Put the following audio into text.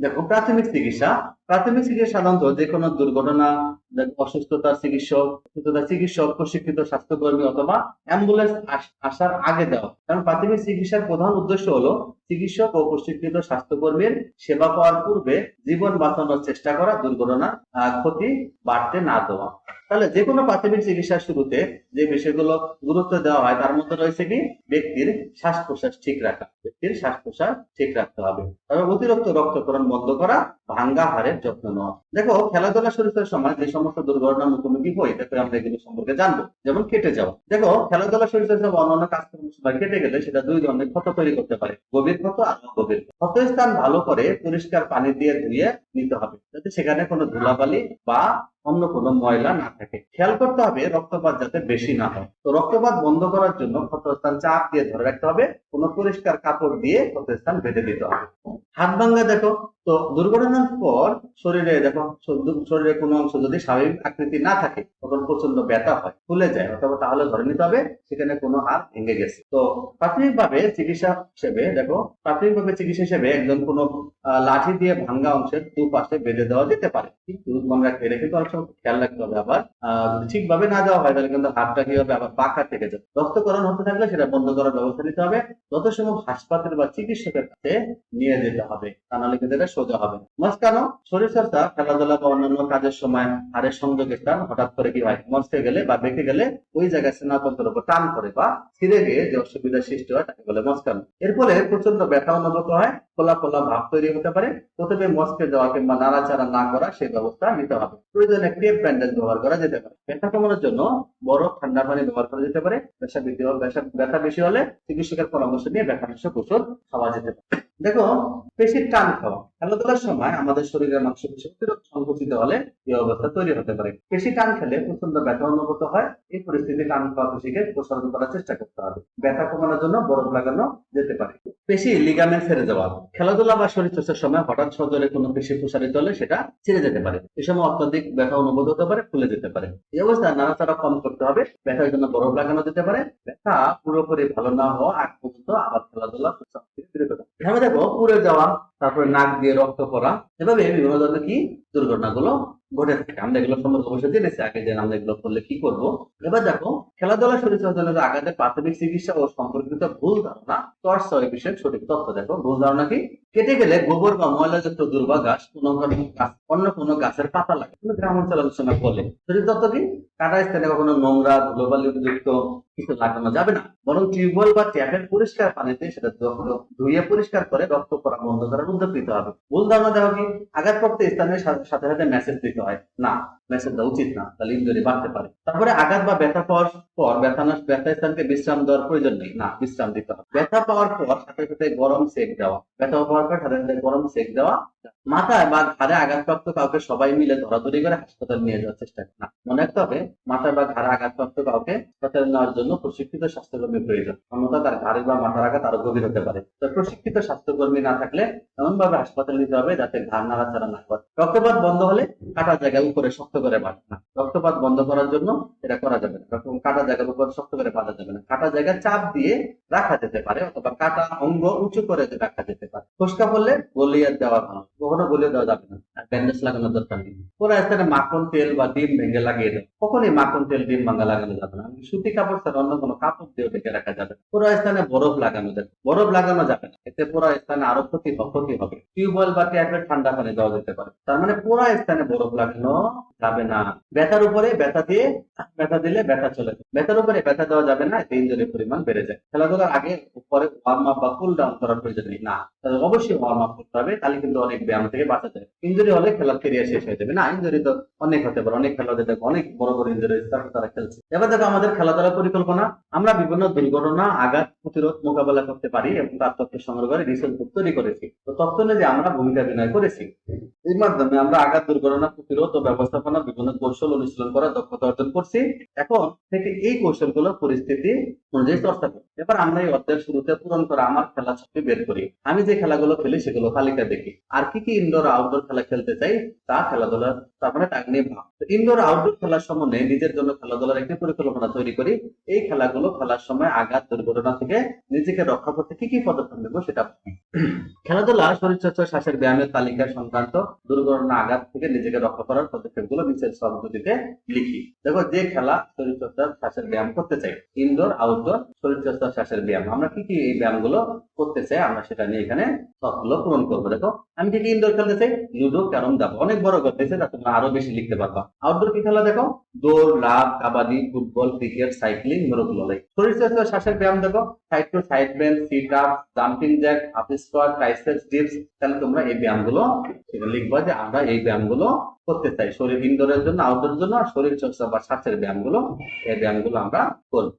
দেখো প্রাথমিক চিকিৎসা প্রাথমিক চিকিৎসা সাধারণত যে কোনো দুর্ঘটনা অসুস্থতার চিকিৎসক অসুস্থতার চিকিৎসক, প্রশিক্ষিত স্বাস্থ্যকর্মী অথবা অ্যাম্বুলেন্স আসার আগে দেওয়া। কারণ প্রাথমিক চিকিৎসার প্রধান উদ্দেশ্য হলো চিকিৎসক ও প্রশিক্ষিত স্বাস্থ্যকর্মীর সেবা পাওয়ার পূর্বে জীবন বাঁচানোর চেষ্টা করা, দুর্ঘটনা ক্ষতি বাড়তে না দেওয়া। তাহলে যে কোনো প্রাথমিক চিকিৎসার শুরুতে যে বিষয়গুলো গুরুত্ব দেওয়া হয়, তার মধ্যে রয়েছে কি? ব্যক্তির শ্বাস প্রশ্বাস ঠিক রাখা। ব্যক্তির শ্বাস প্রশ্বাস ঠিক রাখতে হবে। তবে অতিরিক্ত রক্তকরণ বন্ধ করা, ভাঙ্গা হাড়ের যত্ন নেওয়া দেখো, খেলাধুলা শরীরের সময় যে সমস্ত দুর্ঘটনার মুখোমুখি হয় দেখো আমরা এগুলো সম্পর্কে জানব, যেমন কেটে যাওয়া দেখো, খেলাধুলা শরীরের সময় অন্যান্য কাজকর্ম সময় কেটে গেলে সেটা দুই ধরনের ক্ষত তৈরি করতে পারে, গভীর ক্ষত আর ক্ষত। ক্ষত স্থান ভালো করে পরিষ্কার পানি দিয়ে ধুয়ে নিতে হবে, যাতে সেখানে কোনো ধুলাবালি বা অন্য কোনো ময়লা না থাকে। খেয়াল করতে হবে রক্তপাত যাতে বেশি না হয়। তো রক্তপাত বন্ধ করার জন্য ক্ষতস্থান চাপ দিয়ে ধরে রাখতে হবে। কোনো পরিষ্কার কাপড় দিয়ে ক্ষতস্থান বেঁধে দিতে হবে। হাত ভাঙ্গা দেখো, তো দুর্ঘটনার পর শরীরে দেখো শরীরে কোনো অংশ যদি স্বাভাবিক আকৃতি না থাকে, তখন প্রচণ্ড ব্যথা হয়, ফুলে যায়, অথবা তাহলে ধরে নিতে হবে সেখানে কোনো হাত ভেঙে গেছে। তো প্রাথমিকভাবে চিকিৎসা হিসেবে দেখো, প্রাথমিকভাবে চিকিৎসা হিসেবে একজন কোনো লাঠি দিয়ে ভাঙ্গা অংশের দুপাশে বেঁধে দেওয়া যেতে পারে। কিন্তু মনে রাখতে, এটা কিন্তু ঠিকভাবে না দেওয়া হয়, তাহলে কিন্তু হাতটা কি হবে আবার পাখা থেকে যাবে রক্তকরণ হতে থাকলে সেটা বন্ধ করার ব্যবস্থা নিতে হবে। যত সময় হাসপাতাল বা চিকিৎসকের কাছে নিয়ে যেতে হবে। তা নাহলে কিন্তু এটা সোজা হবে। মাঝখানো শরীর চর্চা, খেলাধুলা বা অন্যান্য কাজের সময় হাড়ের সংযোগ স্থান হঠাৎ করে কি হয়? মস্তে গেলে বা বেঁকে গেলে ওই জায়গায় স্নাতন্ত্রের উপর টান করে বা ছিঁড়ে গিয়ে যে অসুবিধা সৃষ্টি হয় তাকে বলে মস্কানো। এর ফলে প্রচণ্ড ব্যথা অনুভূত হয়। খোলা খোলা ভাব তৈরি হতে পারে। প্রথমে মস্কে যাওয়া কিংবা নাড়াচাড়া না করা, সেই ব্যবস্থা নিতে হবে। প্রয়োজনে ক্রেপ ব্যান্ডেজ ব্যবহার করা যেতে পারে। ব্যথা কমানোর জন্য বরফ ঠান্ডা পানি ব্যবহার করা যেতে পারে। ব্যথা বৃদ্ধি ব্যথা- ব্যথা বেশি হলে চিকিৎসকের পরামর্শ নিয়ে ব্যথানাশক ওষুধ খাওয়া যেতে পারে। দেখো, পেশির টান খাওয়া। খেলাধুলার সময় আমাদের শরীরের মাংসপেশি অতিরিক্ত সংকুচিত হলে এই অবস্থা তৈরি হতে পারে। পেশি টান খেলে প্রচণ্ড ব্যথা অনুভূত হয়। এই পরিস্থিতি টান খাওয়া পেশিকে প্রসারণ করার চেষ্টা করতে হবে। ব্যথা কমানোর জন্য বরফ লাগানো যেতে পারে। পেশি লিগামেন্ট ছেড়ে যাওয়া। খেলাধুলা বা শরীর চর্চার সময় হঠাৎ সজোরে কোনো পেশি প্রসারিত হলে সেটা ছেড়ে যেতে পারে। এই সময় অত্যাধিক ব্যথা অনুভূত হতে পারে, ফুলে যেতে পারে। এই অবস্থায় নাড়াচাড়া কম করতে হবে। ব্যথার জন্য বরফ লাগানো যেতে পারে। ব্যথা পুরোপুরি ভালো না হওয়া আগ পর্যন্ত আবার খেলাধুলা বিরত এখানে দেখো পুড়ে যাওয়া, তারপরে নাক দিয়ে রক্ত পড়া, এভাবে বিভিন্ন ধরনের কি দুর্ঘটনাগুলো ঘটে থাকে। আমরা এগুলো সম্পর্কে অবশ্যই জেনেছি আগে যে আমরা এগুলো করলে কি করব? এবার দেখো, খেলাধুলা শরীর চর্চার আঘাতের প্রাথমিক চিকিৎসা ও সম্পর্কিত ভুল ধারণা। চর্চা বিষয়ে সঠিক তথ্য দেখো। ভুল ধারণা কি? কেটে গেলে গোবর বা ময়লাযুক্ত দুর্বা গাছ কোনো ধরনের গাছ অন্য কোনো গাছের পাতা লাগে। কিন্তু গ্রাম অঞ্চল আলোচনা বলে তথ্য কি কাটা স্থানে কখনো নোংরা ধুলোবালি যুক্ত কিছু লাগানো যাবে না। বরং টিউবওয়েল বা ট্যাপের পরিষ্কার পানিতে সেটা ধু- ধুয়ে পরিষ্কার করে রক্ত পড়া বন্ধ করার উদ্যোগ নিতে হবে। ভুল ধারণা দেওয়া কি? আঘাতপ্রাপ্ত স্থানের সাথে সাথে মেসেজ দিতে হয়, না মেসেজ দেওয়া উচিত না, তাহলে ইঞ্জুরি বাড়তে পারে। তারপরে আঘাত বা ব্যথা পাওয়ার পর ব্যথা না- ব্যথা স্থানকে বিশ্রাম দেওয়ার প্রয়োজন নেই। না, বিশ্রাম দিতে হবে। ব্যথা পাওয়ার পর সাথে সাথে গরম সেক দেওয়া। ব্যথা পাওয়ার পর সাথে সাথে গরম সেক দেওয়া। মাথায় বা ঘাড়ে আঘাতপ্রাপ্ত কাউকে সবাই মিলে ধরাধরি করে হাসপাতাল নিয়ে যাওয়ার চেষ্টা করে। না, মনে রাখতে হবে মাথায় বা ঘাড়ে আঘাতপ্রাপ্ত কাউকে হাসপাতালে নেওয়ার জন্য প্রশিক্ষিত স্বাস্থ্যকর্মী প্রয়োজন। অন্যথা তার ঘাড়ে বা মাথার আঘাত আরও গভীর হতে পারে। তো প্রশিক্ষিত স্বাস্থ্যকর্মী না থাকলে এমন ভাবে হাসপাতালে নিতে হবে যাতে ঘাড় নাড়াচাড়া না করে। রক্তপাত বন্ধ হলে কাটা জায়গার উপরে শক্ত করে বাঁধে না। রক্তপাত বন্ধ করার জন্য এটা করা যাবে না। কাটা জায়গার উপর শক্ত করে বাঁধা যাবে না। কাটা জায়গা চাপ দিয়ে রাখা যেতে পারে অথবা কাটা অঙ্গ উঁচু করে রাখা যেতে পারে। ফসকা পড়লে গলিয়ে দেওয়া ভালো, কখনো গলিয়ে দেওয়া যাবে না। আর ব্যান্ডেজ লাগানোর দরকার নেই। পুরো স্থানে মাখন তেল বা ডিম ভেঙে লাগিয়ে দেয় কখনই মাখন তেল, ডিম ভাঙা লাগানো যাবে না। সুতি কাপড় ছাড়া অন্য কোনো কাপড় দিয়ে ঢেকে রাখা যাবে। পুরো স্থানে বরফ লাগানো যাবে। বরফ লাগানো যাবে না। এতে পুরো স্থানে আরও ক্ষতি ক্ষতি হবে। টিউবওয়েল বা ট্যাপের ঠান্ডা পানি দেওয়া যেতে পারে। তার মানে পুরো স্থানে বরফ লাগানো যাবে না। ব্যথার উপরে ব্যথা দিয়ে ব্যথা দিলে ব্যথা চলে যায়। ব্যথার উপরে ব্যথা দেওয়া যাবে না, এতে ইঞ্জুরির পরিমাণ বেড়ে যায়। খেলাধুলার আগে উপরে ওয়ার্ম আপ বা কুল ডাউন করার প্রয়োজন নেই। না অবশ্যই ওয়ার্ম আপ করতে হবে। তাহলে কিন্তু অনেক ব্যায়াম থেকে বাঁচা যায়। ইঞ্জুরি হলে খেলার কেরিয়ার শেষ হয়ে যাবে। না ইঞ্জুরি তো অনেক হতে পারে, অনেক খেলোয়াড়দের দেখো, অনেক বড় বড় ইঞ্জুরি তারপর তারা খেলছে। এবার দেখো আমাদের খেলাধুলা পরিকল্পনা, আমরা বিভিন্ন দুর্ঘটনা, আঘাত প্রতিরোধ মোকাবেলা করতে পারি এবং তার তথ্য সংগ্রহ করে রিসোর্স বুক তৈরি করেছি। তো তথ্য অনুযায়ী আমরা ভূমিকা বিনয় করেছি, এর মাধ্যমে আমরা আঘাত দুর্ঘটনা প্রতিরোধ ও ব্যবস্থাপনা বিভিন্ন কৌশল অনুশীলন করার দক্ষতা অর্জন করছি। এখন থেকে এই কৌশলগুলো পরিস্থিতি অনুযায়ী চর্চা করি এবার আমরা এই অধ্যায়ের শুরুতে পূরণ করা আমার খেলা ছবি বের করি। আমি যে খেলাগুলো খেলি সেগুলো তালিকা দেখি। আর কি কি ইনডোর আউটডোর খেলা খেলতে চাই, তা খেলাধুলা তারপরে তাক নিয়ে ভাব। ইনডোর আউটডোর খেলার সময় নিজের জন্য খেলাধুলার একটি পরিকল্পনা তৈরি করি। এই খেলাগুলো খেলার সময় আঘাত, দুর্ঘটনা থেকে নিজেকে রক্ষা করতে কি কি পদক্ষেপ নেব সেটা খেলাধুলা শরীরচর্চা শ্বাসের ব্যায়ামের তালিকা সংক্রান্ত দুর্ঘটনা, আঘাত থেকে নিজেকে রক্ষা করার পদক্ষেপগুলো নিচের শব্দটিতে লিখি। দেখো, যে খেলা শরীরচর্চা শ্বাসের ব্যায়াম করতে চাই ইনডোর আউটডোর শরীরচর্চা শ্বাসের ব্যায়াম। আমরা কি কি এই ব্যায়ামগুলো করতে চাই, আমরা সেটা নিয়ে এখানে সবগুলো পূরণ করব। দেখো, আমি কি ইনডোর খেলতে চাই? লুডো ক্যারম, দাবা। অনেক বড় করতেছে তা তোমরা, আরও বেশি লিখতে পারবা। আউটডোর কি খেলা দেখো? দৌড় লাভ কাবাডি, ফুটবল, ক্রিকেট সাইক্লিং মোরগ লড়াই শরীরচর্চা শ্বাসের ব্যায়াম দেখো। Side to side bench sit up jumping jack up squat triceps dips তাহলে তোমরা এই ব্যায়ামগুলো সেটা লিখবা যে আমরা এই ব্যায়ামগুলো করতে চাই। শরীর ইনডোরের জন্য আউটডোরের জন্য শরীর চর্চা বা শ্বাসের ব্যায়ামগুলো, এই ব্যায়ামগুলো আমরা করব।